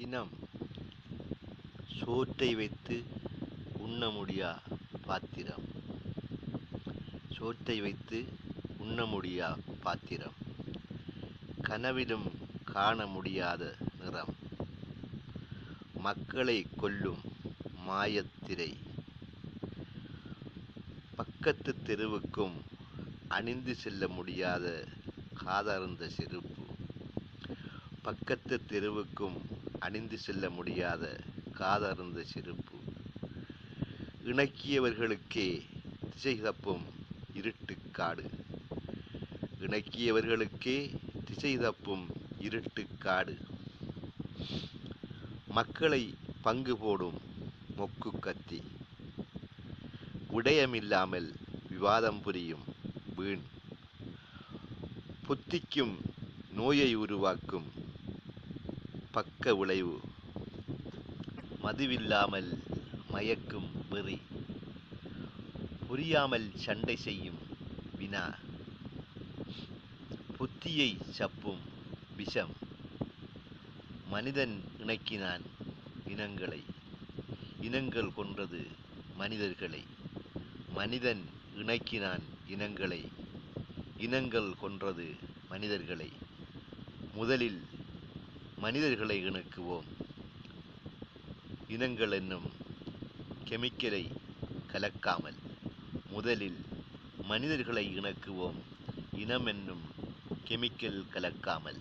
இனம். சோற்றை வைத்து உண்ண முடியா பாத்திரம். சோற்றை வைத்து உண்ண முடியா பாத்திரம். கனவிலும் காண முடியாத நிறம். மக்களை கொல்லும் மாயத்திரை. பக்கத்து தெருவுக்கும் அணிந்து செல்ல முடியாத காதர்ந்த செருப்பு. பக்கத்து தெருவுக்கும் அணிந்து செல்ல முடியாத காதர்ந்த செருப்பு. இணக்கியவர்களுக்கே திசை தப்பும் இருட்டுக்காடு இணக்கியவர்களுக்கே திசை தப்பும் இருட்டு காடு. மக்களை பங்கு போடும் மொக்கு கத்தி. விடயமில்லாமல் விவாதம் புரியும் வீண். புத்திக்கும் நோயை உருவாக்கும் பக்க விளைவு. மதுவில்லாமல் மயக்கும் வெறி. புரியாமல் சண்டை செய்யும் வினா. புத்தியை சப்பும் விஷம். மனிதன் இணக்கினான் இனங்களை. இனங்கள் கொன்றது மனிதர்களை. மனிதன் இணக்கினான் இனங்களை. இனங்கள் கொன்றது மனிதர்களை. முதலில் மனிதர்களை இணக்குவோம். இனங்கள் என்னும் கெமிக்கலை கலக்காமல் முதலில் மனிதர்களை இணக்குவோம். இனம் என்னும் கெமிக்கல் கலக்காமல்.